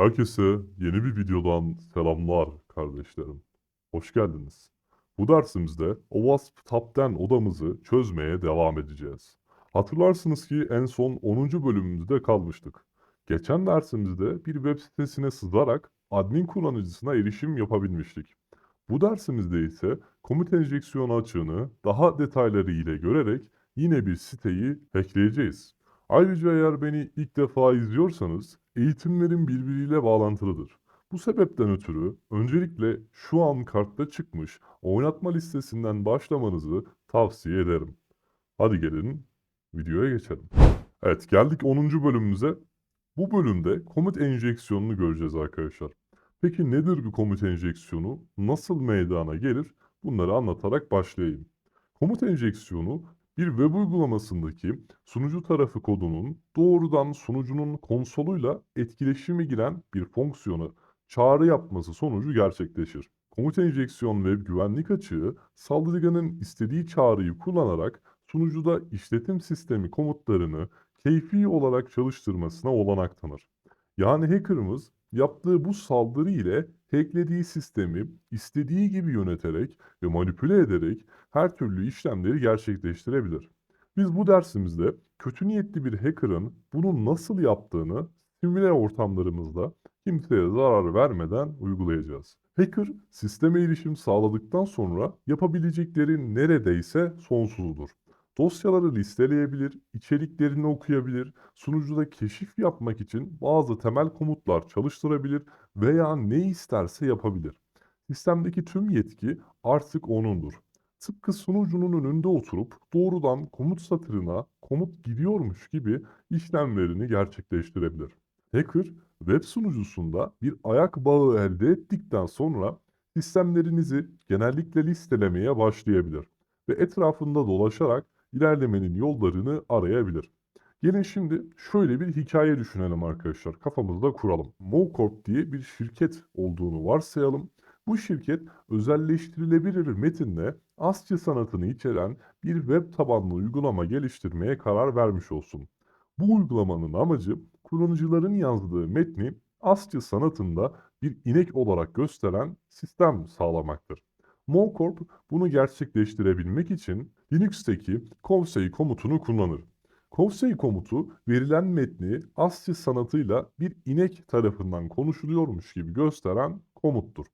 Herkese yeni bir videodan selamlar kardeşlerim. Hoş geldiniz. Bu dersimizde OWASP Top 10 odamızı çözmeye devam edeceğiz. Hatırlarsınız ki en son 10. bölümümüzde kalmıştık. Geçen dersimizde bir web sitesine sızarak admin kullanıcısına erişim yapabilmiştik. Bu dersimizde ise komut enjeksiyonu açığını daha detayları ile görerek yine bir siteyi hackleyeceğiz. Ayrıca eğer beni ilk defa izliyorsanız eğitimlerim birbiriyle bağlantılıdır. Bu sebepten ötürü öncelikle şu an kartta çıkmış oynatma listesinden başlamanızı tavsiye ederim. Hadi gelin videoya geçelim. Evet geldik 10. bölümümüze. Bu bölümde komut enjeksiyonunu göreceğiz arkadaşlar. Peki nedir bir komut enjeksiyonu? Nasıl meydana gelir? Bunları anlatarak başlayayım. Komut enjeksiyonu bir web uygulamasındaki sunucu tarafı kodunun doğrudan sunucunun konsoluyla etkileşime giren bir fonksiyonu çağrı yapması sonucu gerçekleşir. Komut enjeksiyon web güvenlik açığı saldırganın istediği çağrıyı kullanarak sunucuda işletim sistemi komutlarını keyfi olarak çalıştırmasına olanak tanır. Yani hackerımız yaptığı bu saldırı ile hacklediği sistemi istediği gibi yöneterek ve manipüle ederek her türlü işlemleri gerçekleştirebilir. Biz bu dersimizde kötü niyetli bir hacker'ın bunu nasıl yaptığını simüle ortamlarımızda kimseye zarar vermeden uygulayacağız. Hacker, sisteme erişim sağladıktan sonra yapabilecekleri neredeyse sonsuzdur. Dosyaları listeleyebilir, içeriklerini okuyabilir, sunucuda keşif yapmak için bazı temel komutlar çalıştırabilir veya ne isterse yapabilir. Sistemdeki tüm yetki artık onundur. Tıpkı sunucunun önünde oturup doğrudan komut satırına komut gidiyormuş gibi işlemlerini gerçekleştirebilir. Hacker, web sunucusunda bir ayak bağı elde ettikten sonra sistemlerinizi genellikle listelemeye başlayabilir ve etrafında dolaşarak ilerlemenin yollarını arayabilir. Gelin şimdi şöyle bir hikaye düşünelim arkadaşlar. Kafamızda kuralım. MoCorp diye bir şirket olduğunu varsayalım. Bu şirket özelleştirilebilir metinle ASCII sanatını içeren bir web tabanlı uygulama geliştirmeye karar vermiş olsun. Bu uygulamanın amacı kullanıcıların yazdığı metni ASCII sanatında bir inek olarak gösteren sistem sağlamaktır. MoCorp bunu gerçekleştirebilmek için Linux'teki Kovsey komutunu kullanır. Kovsey komutu verilen metni ASCII sanatıyla bir inek tarafından konuşuluyormuş gibi gösteren komuttur.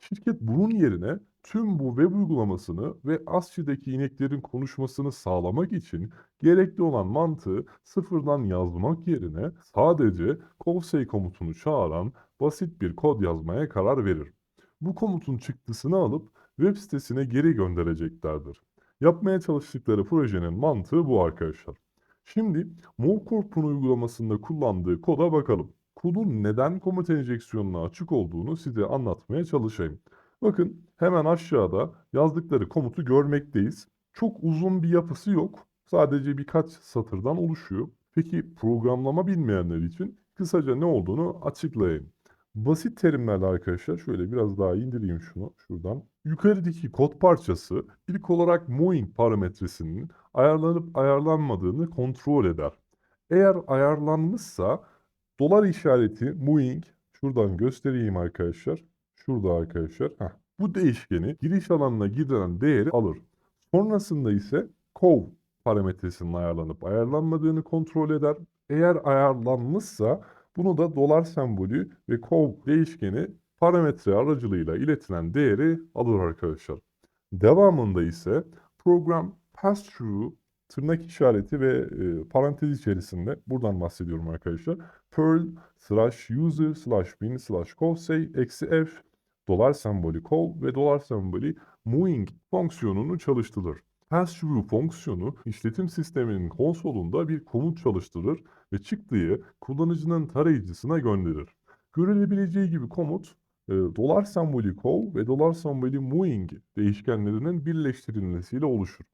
Şirket bunun yerine tüm bu web uygulamasını ve ASCII'deki ineklerin konuşmasını sağlamak için gerekli olan mantığı sıfırdan yazmak yerine sadece Kovsey komutunu çağıran basit bir kod yazmaya karar verir. Bu komutun çıktısını alıp web sitesine geri göndereceklerdir. Yapmaya çalıştıkları projenin mantığı bu arkadaşlar. Şimdi MoCorp'un uygulamasında kullandığı koda bakalım. Kodun neden komut enjeksiyonuna açık olduğunu size anlatmaya çalışayım. Bakın hemen aşağıda yazdıkları komutu görmekteyiz. Çok uzun bir yapısı yok. Sadece birkaç satırdan oluşuyor. Peki programlama bilmeyenler için kısaca ne olduğunu açıklayayım. Basit terimlerle arkadaşlar şöyle biraz daha indireyim şunu şuradan. Yukarıdaki kod parçası ilk olarak moving parametresinin ayarlanıp ayarlanmadığını kontrol eder. Eğer ayarlanmışsa dolar işareti moving şuradan göstereyim arkadaşlar. Şurada arkadaşlar. Heh. Bu değişkeni giriş alanına girilen değeri alır. Sonrasında ise cov parametresinin ayarlanıp ayarlanmadığını kontrol eder. Eğer ayarlanmışsa bunu da dolar sembolü ve cov değişkeni parametre aracılığıyla iletilen değeri alır arkadaşlar. Devamında ise program pass-through tırnak işareti ve e, parantez içerisinde buradan bahsediyorum arkadaşlar. Perl slash user slash bin slash covsay eksi f dolar sembolü call ve dolar sembolü moving fonksiyonunu çalıştırır. Pass-through fonksiyonu işletim sisteminin konsolunda bir komut çalıştırır ve çıktığı kullanıcının tarayıcısına gönderir. Görülebileceği gibi komut e, dolar sembolü call ve dolar sembolü moving değişkenlerinin birleştirilmesiyle oluşur.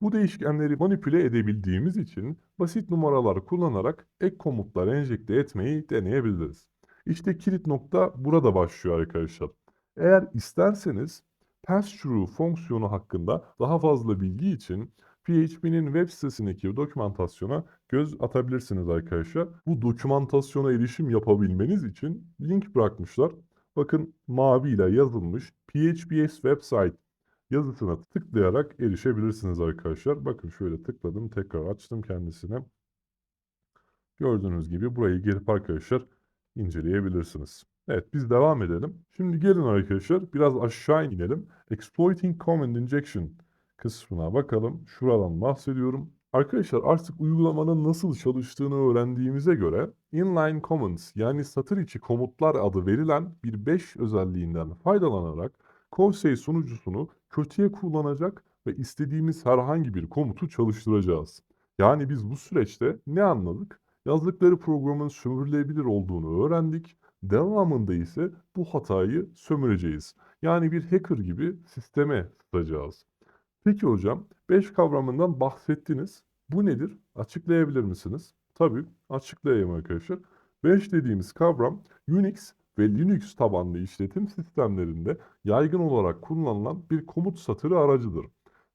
Bu değişkenleri manipüle edebildiğimiz için basit numaralar kullanarak ek komutlar enjekte etmeyi deneyebiliriz. İşte kilit nokta burada başlıyor arkadaşlar. Eğer isterseniz pass-through fonksiyonu hakkında daha fazla bilgi için PHP'nin web sitesindeki dokümantasyona göz atabilirsiniz arkadaşlar. Bu dokümantasyona erişim yapabilmeniz için link bırakmışlar. Bakın maviyle yazılmış PHPS website yazısına tıklayarak erişebilirsiniz arkadaşlar. Bakın şöyle tıkladım, tekrar açtım kendisine. Gördüğünüz gibi burayı gelip arkadaşlar inceleyebilirsiniz. Evet biz devam edelim. Şimdi gelin arkadaşlar biraz aşağı inelim. Exploiting Command Injection kısmına bakalım. Şuradan bahsediyorum. Arkadaşlar artık uygulamanın nasıl çalıştığını öğrendiğimize göre inline commands yani satır içi komutlar adı verilen bir 5 özelliğinden faydalanarak Konsey sunucusunu kötüye kullanacak ve istediğimiz herhangi bir komutu çalıştıracağız. Yani biz bu süreçte ne anladık? Yazdıkları programın sömürülebilir olduğunu öğrendik. Devamında ise bu hatayı sömüreceğiz. Yani bir hacker gibi sisteme tutacağız. Peki hocam 5 kavramından bahsettiniz. Bu nedir? Açıklayabilir misiniz? Tabii açıklayayım arkadaşlar. 5 dediğimiz kavram Unix ve Linux tabanlı işletim sistemlerinde yaygın olarak kullanılan bir komut satırı aracıdır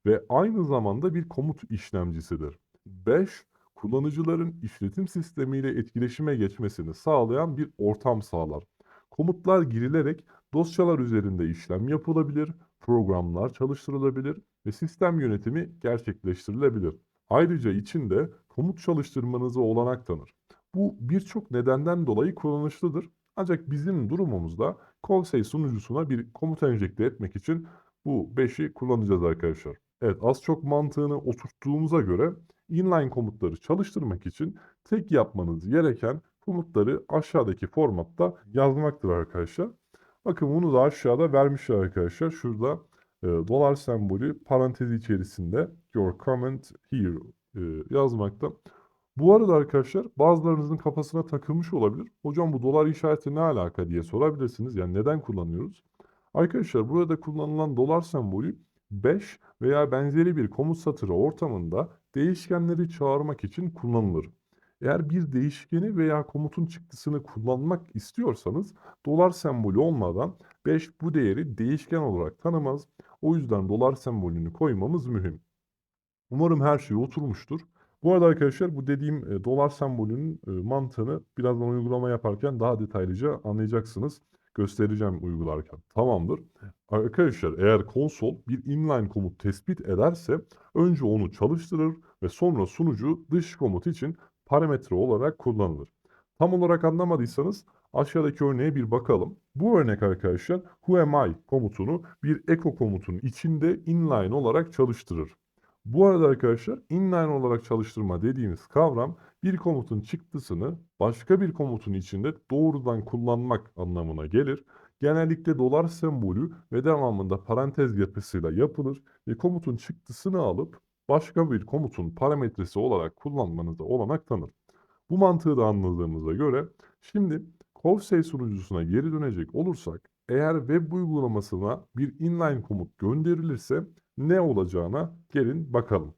ve aynı zamanda bir komut işlemcisidir. 5 kullanıcıların işletim sistemiyle etkileşime geçmesini sağlayan bir ortam sağlar. Komutlar girilerek dosyalar üzerinde işlem yapılabilir, programlar çalıştırılabilir ve sistem yönetimi gerçekleştirilebilir. Ayrıca içinde komut çalıştırmanıza olanak tanır. Bu birçok nedenden dolayı kullanışlıdır. Ancak bizim durumumuzda Konsey sunucusuna bir komut enjekte etmek için bu 5'i kullanacağız arkadaşlar. Evet az çok mantığını oturttuğumuza göre inline komutları çalıştırmak için tek yapmanız gereken komutları aşağıdaki formatta yazmaktır arkadaşlar. Bakın bunu da aşağıda vermişler arkadaşlar. Şurada e, dolar sembolü parantez içerisinde your comment here e, yazmakta. Bu arada arkadaşlar bazılarınızın kafasına takılmış olabilir. Hocam bu dolar işareti ne alaka diye sorabilirsiniz. Yani neden kullanıyoruz? Arkadaşlar burada kullanılan dolar sembolü 5 veya benzeri bir komut satırı ortamında değişkenleri çağırmak için kullanılır. Eğer bir değişkeni veya komutun çıktısını kullanmak istiyorsanız dolar sembolü olmadan 5 bu değeri değişken olarak tanımaz. O yüzden dolar sembolünü koymamız mühim. Umarım her şey oturmuştur. Bu arada arkadaşlar bu dediğim e, dolar sembolünün e, mantığını birazdan uygulama yaparken daha detaylıca anlayacaksınız. Göstereceğim uygularken. Tamamdır. Arkadaşlar eğer konsol bir inline komut tespit ederse önce onu çalıştırır ve sonra sunucu dış komut için parametre olarak kullanılır. Tam olarak anlamadıysanız aşağıdaki örneğe bir bakalım. Bu örnek arkadaşlar who am I komutunu bir echo komutun içinde inline olarak çalıştırır. Bu arada arkadaşlar inline olarak çalıştırma dediğimiz kavram bir komutun çıktısını başka bir komutun içinde doğrudan kullanmak anlamına gelir. Genellikle dolar sembolü ve devamında parantez yapısıyla yapılır ve komutun çıktısını alıp başka bir komutun parametresi olarak kullanmanıza olanak tanır. Bu mantığı da anladığımıza göre şimdi Covsey sunucusuna geri dönecek olursak eğer web uygulamasına bir inline komut gönderilirse ne olacağına gelin bakalım.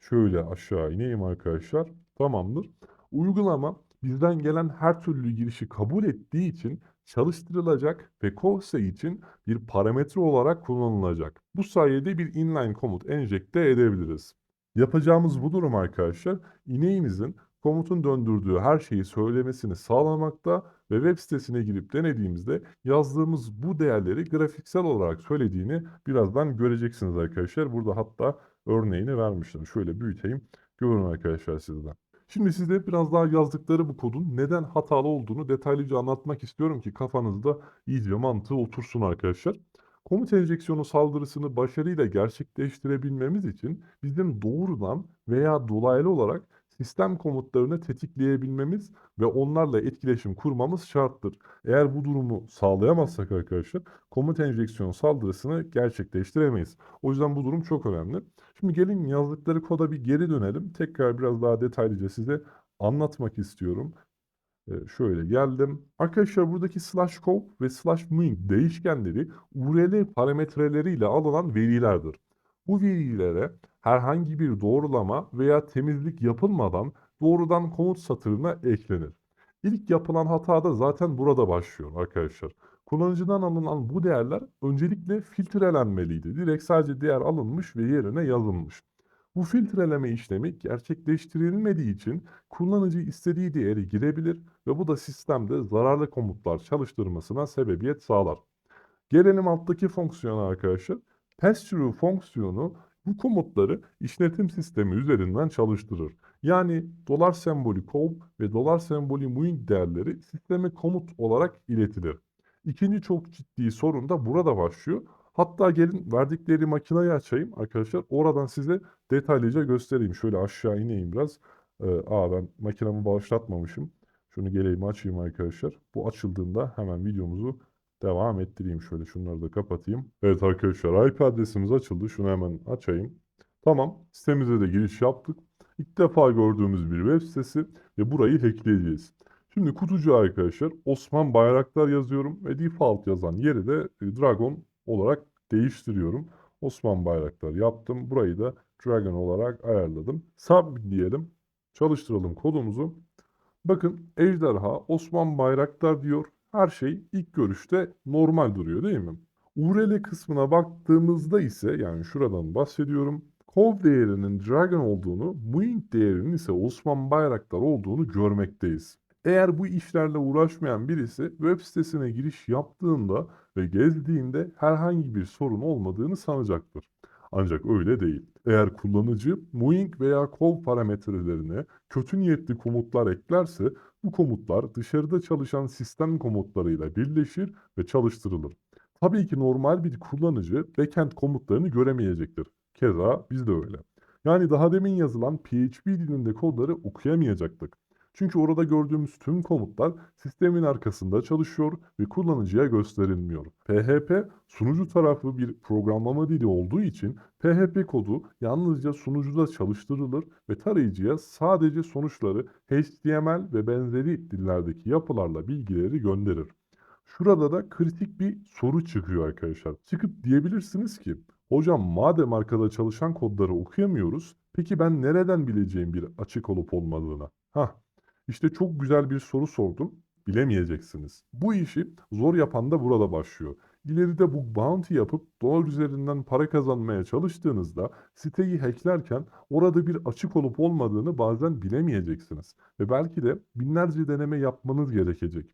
Şöyle aşağı ineyim arkadaşlar. Tamamdır. Uygulama bizden gelen her türlü girişi kabul ettiği için çalıştırılacak ve Covsey için bir parametre olarak kullanılacak. Bu sayede bir inline komut enjekte edebiliriz. Yapacağımız bu durum arkadaşlar ineğimizin komutun döndürdüğü her şeyi söylemesini sağlamakta ve web sitesine girip denediğimizde yazdığımız bu değerleri grafiksel olarak söylediğini birazdan göreceksiniz arkadaşlar. Burada hatta örneğini vermiştim. Şöyle büyüteyim. Görün arkadaşlar sizden. Şimdi size biraz daha yazdıkları bu kodun neden hatalı olduğunu detaylıca anlatmak istiyorum ki kafanızda iyice mantığı otursun arkadaşlar. Komut enjeksiyonu saldırısını başarıyla gerçekleştirebilmemiz için bizim doğrudan veya dolaylı olarak sistem komutlarını tetikleyebilmemiz ve onlarla etkileşim kurmamız şarttır. Eğer bu durumu sağlayamazsak arkadaşlar komut enjeksiyon saldırısını gerçekleştiremeyiz. O yüzden bu durum çok önemli. Şimdi gelin yazdıkları koda bir geri dönelim. Tekrar biraz daha detaylıca size anlatmak istiyorum. Ee, şöyle geldim. Arkadaşlar buradaki slash scope ve slash min değişkenleri URL parametreleriyle alınan verilerdir. Bu verilere herhangi bir doğrulama veya temizlik yapılmadan doğrudan komut satırına eklenir. İlk yapılan hata da zaten burada başlıyor arkadaşlar. Kullanıcıdan alınan bu değerler öncelikle filtrelenmeliydi. Direkt sadece değer alınmış ve yerine yazılmış. Bu filtreleme işlemi gerçekleştirilmediği için kullanıcı istediği değeri girebilir ve bu da sistemde zararlı komutlar çalıştırmasına sebebiyet sağlar. Gelelim alttaki fonksiyona arkadaşlar. Pass-through fonksiyonu bu komutları işletim sistemi üzerinden çalıştırır. Yani dolar sembolü call ve dolar sembolü muing değerleri sisteme komut olarak iletilir. İkinci çok ciddi sorun da burada başlıyor. Hatta gelin verdikleri makineyi açayım arkadaşlar. Oradan size detaylıca göstereyim. Şöyle aşağı ineyim biraz. Ee, aa ben makinamı başlatmamışım. Şunu geleyim açayım arkadaşlar. Bu açıldığında hemen videomuzu devam ettireyim. Şöyle şunları da kapatayım. Evet arkadaşlar IP adresimiz açıldı. Şunu hemen açayım. Tamam. Sitemize de giriş yaptık. İlk defa gördüğümüz bir web sitesi ve burayı hackleyeceğiz. Şimdi kutucuğa arkadaşlar Osman Bayraktar yazıyorum ve default yazan yeri de e, Dragon olarak değiştiriyorum. Osman Bayraktar yaptım. Burayı da Dragon olarak ayarladım. Submit diyelim. Çalıştıralım kodumuzu. Bakın ejderha Osman Bayraktar diyor. Her şey ilk görüşte normal duruyor değil mi? URL kısmına baktığımızda ise yani şuradan bahsediyorum. Cov değerinin Dragon olduğunu, Muing değerinin ise Osman Bayraktar olduğunu görmekteyiz. Eğer bu işlerle uğraşmayan birisi web sitesine giriş yaptığında ve gezdiğinde herhangi bir sorun olmadığını sanacaktır. Ancak öyle değil. Eğer kullanıcı Muing veya Cov parametrelerine kötü niyetli komutlar eklerse bu komutlar dışarıda çalışan sistem komutlarıyla birleşir ve çalıştırılır. Tabii ki normal bir kullanıcı backend komutlarını göremeyecektir. Keza biz de öyle. Yani daha demin yazılan PHP dilinde kodları okuyamayacaktık. Çünkü orada gördüğümüz tüm komutlar sistemin arkasında çalışıyor ve kullanıcıya gösterilmiyor. PHP sunucu tarafı bir programlama dili olduğu için PHP kodu yalnızca sunucuda çalıştırılır ve tarayıcıya sadece sonuçları HTML ve benzeri dillerdeki yapılarla bilgileri gönderir. Şurada da kritik bir soru çıkıyor arkadaşlar. Çıkıp diyebilirsiniz ki hocam madem arkada çalışan kodları okuyamıyoruz peki ben nereden bileceğim bir açık olup olmadığını? Hah işte çok güzel bir soru sordum. Bilemeyeceksiniz. Bu işi zor yapan da burada başlıyor. İleride bu bounty yapıp dolar üzerinden para kazanmaya çalıştığınızda siteyi hacklerken orada bir açık olup olmadığını bazen bilemeyeceksiniz. Ve belki de binlerce deneme yapmanız gerekecek.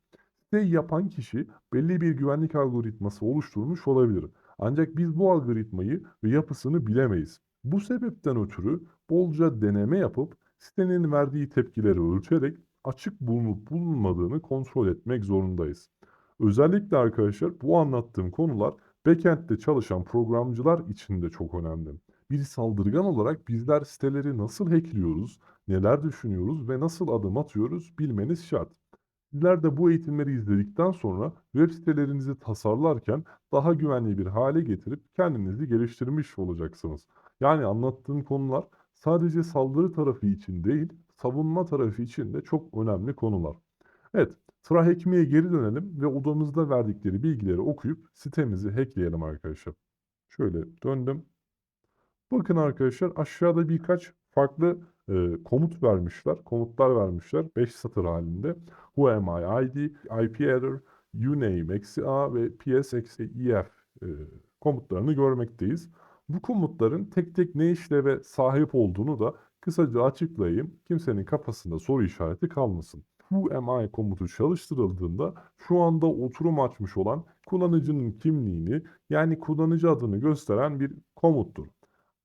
Siteyi yapan kişi belli bir güvenlik algoritması oluşturmuş olabilir. Ancak biz bu algoritmayı ve yapısını bilemeyiz. Bu sebepten ötürü bolca deneme yapıp sitenin verdiği tepkileri ölçerek açık bulunup bulunmadığını kontrol etmek zorundayız. Özellikle arkadaşlar bu anlattığım konular backend'de çalışan programcılar için de çok önemli. Bir saldırgan olarak bizler siteleri nasıl hackliyoruz, neler düşünüyoruz ve nasıl adım atıyoruz bilmeniz şart. Sizler de bu eğitimleri izledikten sonra web sitelerinizi tasarlarken daha güvenli bir hale getirip kendinizi geliştirmiş olacaksınız. Yani anlattığım konular sadece saldırı tarafı için değil, savunma tarafı için de çok önemli konular. Evet, sıra hackmeye geri dönelim ve odamızda verdikleri bilgileri okuyup sitemizi hackleyelim arkadaşlar. Şöyle döndüm. Bakın arkadaşlar aşağıda birkaç farklı e, komut vermişler. Komutlar vermişler 5 satır halinde. Who am I ID, IP header, uname eksi a ve ps eksi ef e, komutlarını görmekteyiz. Bu komutların tek tek ne işleve sahip olduğunu da kısaca açıklayayım. Kimsenin kafasında soru işareti kalmasın. Who am I komutu çalıştırıldığında şu anda oturum açmış olan kullanıcının kimliğini yani kullanıcı adını gösteren bir komuttur.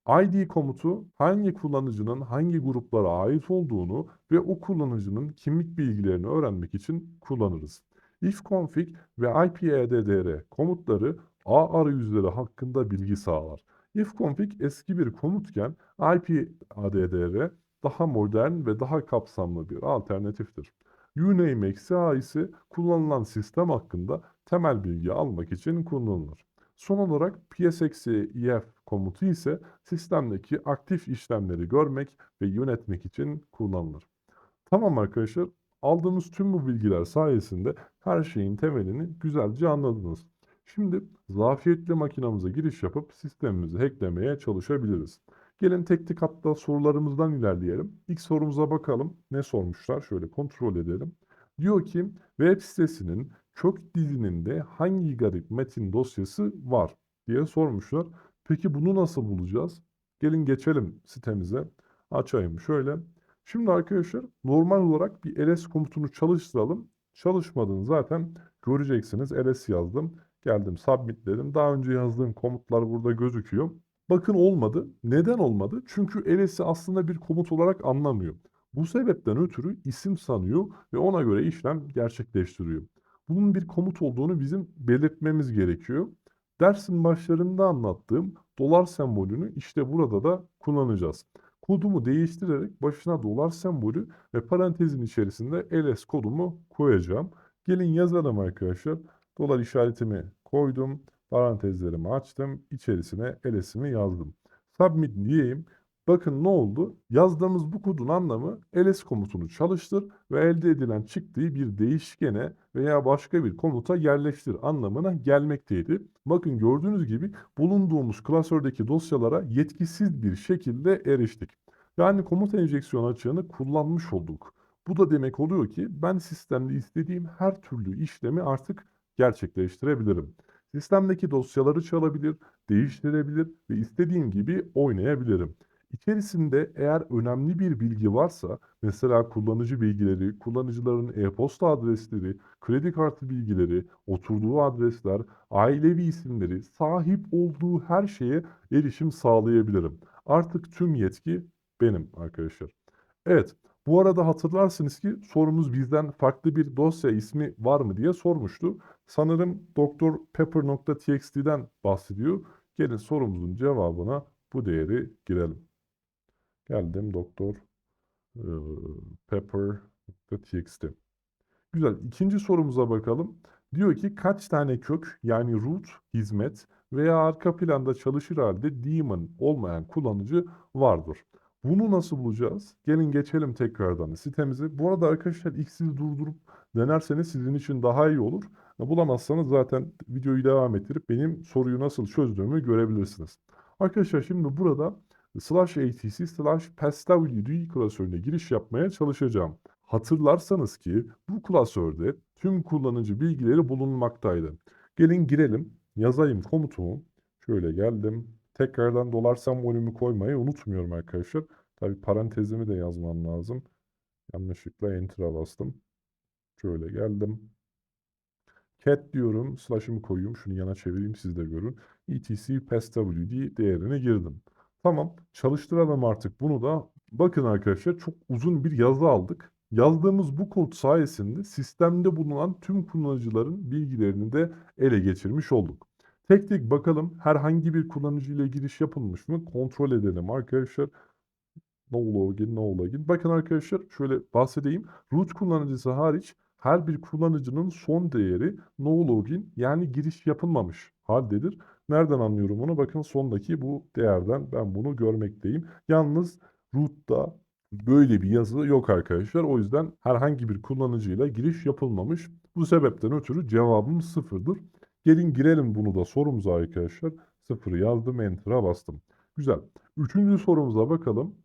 ID komutu hangi kullanıcının hangi gruplara ait olduğunu ve o kullanıcının kimlik bilgilerini öğrenmek için kullanırız. ifconfig ve ipaddr komutları ağ arayüzleri hakkında bilgi sağlar. İfconfig eski bir komutken ipaddr daha modern ve daha kapsamlı bir alternatiftir. uname eksi a ise kullanılan sistem hakkında temel bilgi almak için kullanılır. Son olarak ps-ef komutu ise sistemdeki aktif işlemleri görmek ve yönetmek için kullanılır. Tamam arkadaşlar, aldığımız tüm bu bilgiler sayesinde her şeyin temelini güzelce anladınız. Şimdi zafiyetli makinamıza giriş yapıp sistemimizi hacklemeye çalışabiliriz. Gelin tek tek hatta sorularımızdan ilerleyelim. İlk sorumuza bakalım. Ne sormuşlar? Şöyle kontrol edelim. Diyor ki web sitesinin kök dizininde hangi garip metin dosyası var diye sormuşlar. Peki bunu nasıl bulacağız? Gelin geçelim sitemize. Açayım şöyle. Şimdi arkadaşlar normal olarak bir ls komutunu çalıştıralım. Çalışmadığını zaten göreceksiniz. ls yazdım. Geldim submit dedim. Daha önce yazdığım komutlar burada gözüküyor. Bakın olmadı. Neden olmadı? Çünkü ls'i aslında bir komut olarak anlamıyor. Bu sebepten ötürü isim sanıyor ve ona göre işlem gerçekleştiriyor. Bunun bir komut olduğunu bizim belirtmemiz gerekiyor. Dersin başlarında anlattığım dolar sembolünü işte burada da kullanacağız. Kodumu değiştirerek başına dolar sembolü ve parantezin içerisinde ls kodumu koyacağım. Gelin yazalım arkadaşlar. Dolar işaretimi koydum. Parantezlerimi açtım. İçerisine ls'imi yazdım. Submit diyeyim. Bakın ne oldu? Yazdığımız bu kodun anlamı ls komutunu çalıştır ve elde edilen çıktığı bir değişkene veya başka bir komuta yerleştir anlamına gelmekteydi. Bakın gördüğünüz gibi bulunduğumuz klasördeki dosyalara yetkisiz bir şekilde eriştik. Yani komut enjeksiyon açığını kullanmış olduk. Bu da demek oluyor ki ben sistemde istediğim her türlü işlemi artık gerçekleştirebilirim. Sistemdeki dosyaları çalabilir, değiştirebilir ve istediğim gibi oynayabilirim. İçerisinde eğer önemli bir bilgi varsa, mesela kullanıcı bilgileri, kullanıcıların e-posta adresleri, kredi kartı bilgileri, oturduğu adresler, ailevi isimleri, sahip olduğu her şeye erişim sağlayabilirim. Artık tüm yetki benim arkadaşlar. Evet, bu arada hatırlarsınız ki sorumuz bizden farklı bir dosya ismi var mı diye sormuştu. Sanırım drpepper.txt'den bahsediyor. Gelin sorumuzun cevabına bu değeri girelim. Geldim doktor e, pepper.txt. Güzel. İkinci sorumuza bakalım. Diyor ki kaç tane kök yani root, hizmet veya arka planda çalışır halde daemon olmayan kullanıcı vardır. Bunu nasıl bulacağız? Gelin geçelim tekrardan sitemize. Bu arada arkadaşlar siz durdurup denerseniz sizin için daha iyi olur. Bulamazsanız zaten videoyu devam ettirip benim soruyu nasıl çözdüğümü görebilirsiniz. Arkadaşlar şimdi burada slash atc slash passwd klasörüne giriş yapmaya çalışacağım. Hatırlarsanız ki bu klasörde tüm kullanıcı bilgileri bulunmaktaydı. Gelin girelim. Yazayım komutumu. Şöyle geldim. Tekrardan dolar sembolümü koymayı unutmuyorum arkadaşlar. Tabi parantezimi de yazmam lazım. Yanlışlıkla enter'a bastım. Şöyle geldim. Cat diyorum. Slash'ımı koyayım. Şunu yana çevireyim siz de görün. etc passwd değerini girdim. Tamam. Çalıştıralım artık bunu da. Bakın arkadaşlar çok uzun bir yazı aldık. Yazdığımız bu kod sayesinde sistemde bulunan tüm kullanıcıların bilgilerini de ele geçirmiş olduk. Tek tek bakalım herhangi bir kullanıcı ile giriş yapılmış mı? Kontrol edelim arkadaşlar. No login, no login. Bakın arkadaşlar şöyle bahsedeyim. Root kullanıcısı hariç her bir kullanıcının son değeri no login yani giriş yapılmamış haldedir. Nereden anlıyorum bunu? Bakın sondaki bu değerden ben bunu görmekteyim. Yalnız root'ta böyle bir yazı yok arkadaşlar. O yüzden herhangi bir kullanıcıyla giriş yapılmamış. Bu sebepten ötürü cevabım sıfırdır. Gelin girelim bunu da sorumuza arkadaşlar. Sıfırı yazdım, enter'a bastım. Güzel. Üçüncü sorumuza bakalım.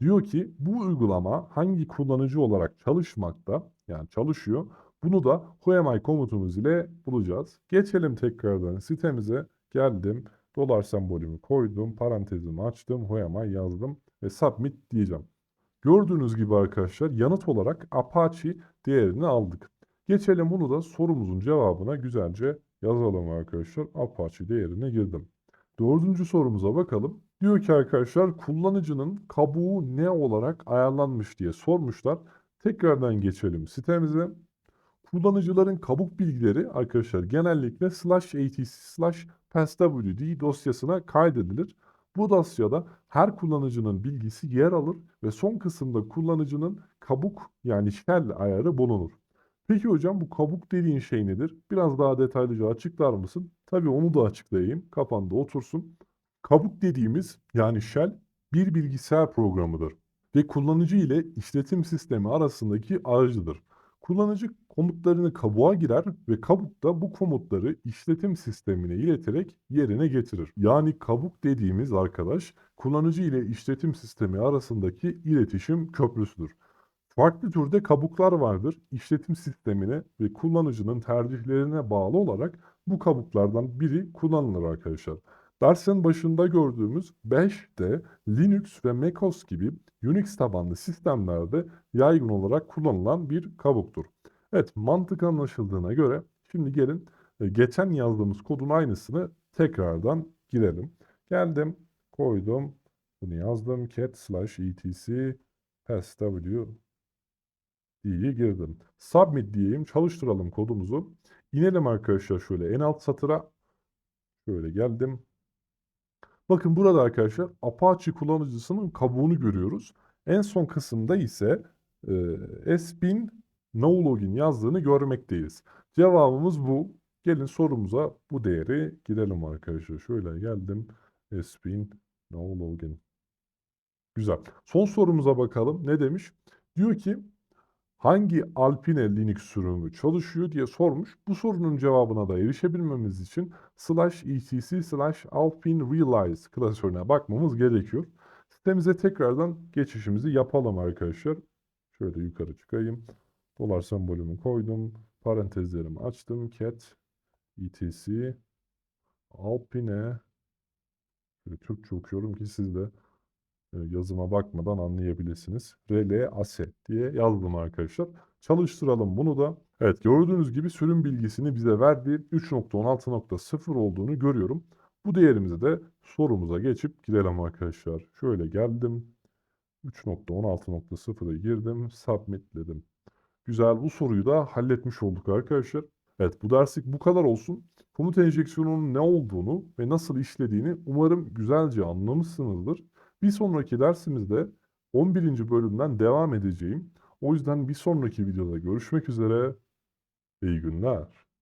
Diyor ki bu uygulama hangi kullanıcı olarak çalışmakta yani çalışıyor. Bunu da whoami komutumuz ile bulacağız. Geçelim tekrardan sitemize. Geldim. Dolar sembolümü koydum. Parantezimi açtım. whoami yazdım ve submit diyeceğim. Gördüğünüz gibi arkadaşlar yanıt olarak Apache değerini aldık. Geçelim bunu da sorumuzun cevabına güzelce yazalım arkadaşlar. Apache değerine girdim. Dördüncü sorumuza bakalım. Diyor ki arkadaşlar kullanıcının kabuğu ne olarak ayarlanmış diye sormuşlar. Tekrardan geçelim sitemize. Kullanıcıların kabuk bilgileri arkadaşlar genellikle slash atc slash passwd dosyasına kaydedilir. Bu dosyada her kullanıcının bilgisi yer alır ve son kısımda kullanıcının kabuk yani shell ayarı bulunur. Peki hocam bu kabuk dediğin şey nedir? Biraz daha detaylıca açıklar mısın? Tabii onu da açıklayayım. Kafanda otursun. Kabuk dediğimiz yani shell bir bilgisayar programıdır ve kullanıcı ile işletim sistemi arasındaki aracıdır. Kullanıcı komutlarını kabuğa girer ve kabuk da bu komutları işletim sistemine ileterek yerine getirir. Yani kabuk dediğimiz arkadaş kullanıcı ile işletim sistemi arasındaki iletişim köprüsüdür. Farklı türde kabuklar vardır. İşletim sistemine ve kullanıcının tercihlerine bağlı olarak bu kabuklardan biri kullanılır arkadaşlar. Dersin başında gördüğümüz 5 de Linux ve macOS gibi Unix tabanlı sistemlerde yaygın olarak kullanılan bir kabuktur. Evet, mantık anlaşıldığına göre şimdi gelin e, geçen yazdığımız kodun aynısını tekrardan girelim. Geldim, koydum, bunu yazdım. cat slash etc passw diye girdim. Submit diyeyim, çalıştıralım kodumuzu. İnelim arkadaşlar şöyle en alt satıra. Şöyle geldim. Bakın burada arkadaşlar Apache kullanıcısının kabuğunu görüyoruz. En son kısımda ise e, spin no login yazdığını görmekteyiz. Cevabımız bu. Gelin sorumuza bu değeri girelim arkadaşlar. Şöyle geldim. spin no login. Güzel. Son sorumuza bakalım. Ne demiş? Diyor ki hangi Alpine Linux sürümü çalışıyor diye sormuş. Bu sorunun cevabına da erişebilmemiz için slash etc slash alpine realize klasörüne bakmamız gerekiyor. Sitemize tekrardan geçişimizi yapalım arkadaşlar. Şöyle yukarı çıkayım. Dolar sembolümü koydum. Parantezlerimi açtım. Cat etc alpine Türkçe okuyorum ki siz de yazıma bakmadan anlayabilirsiniz. Relay Ase diye yazdım arkadaşlar. Çalıştıralım bunu da. Evet gördüğünüz gibi sürüm bilgisini bize verdi. 3.16.0 olduğunu görüyorum. Bu değerimizi de sorumuza geçip girelim arkadaşlar. Şöyle geldim. 3.16.0'a girdim. Submit dedim. Güzel bu soruyu da halletmiş olduk arkadaşlar. Evet bu derslik bu kadar olsun. Komut enjeksiyonunun ne olduğunu ve nasıl işlediğini umarım güzelce anlamışsınızdır. Bir sonraki dersimizde 11. bölümden devam edeceğim. O yüzden bir sonraki videoda görüşmek üzere. İyi günler.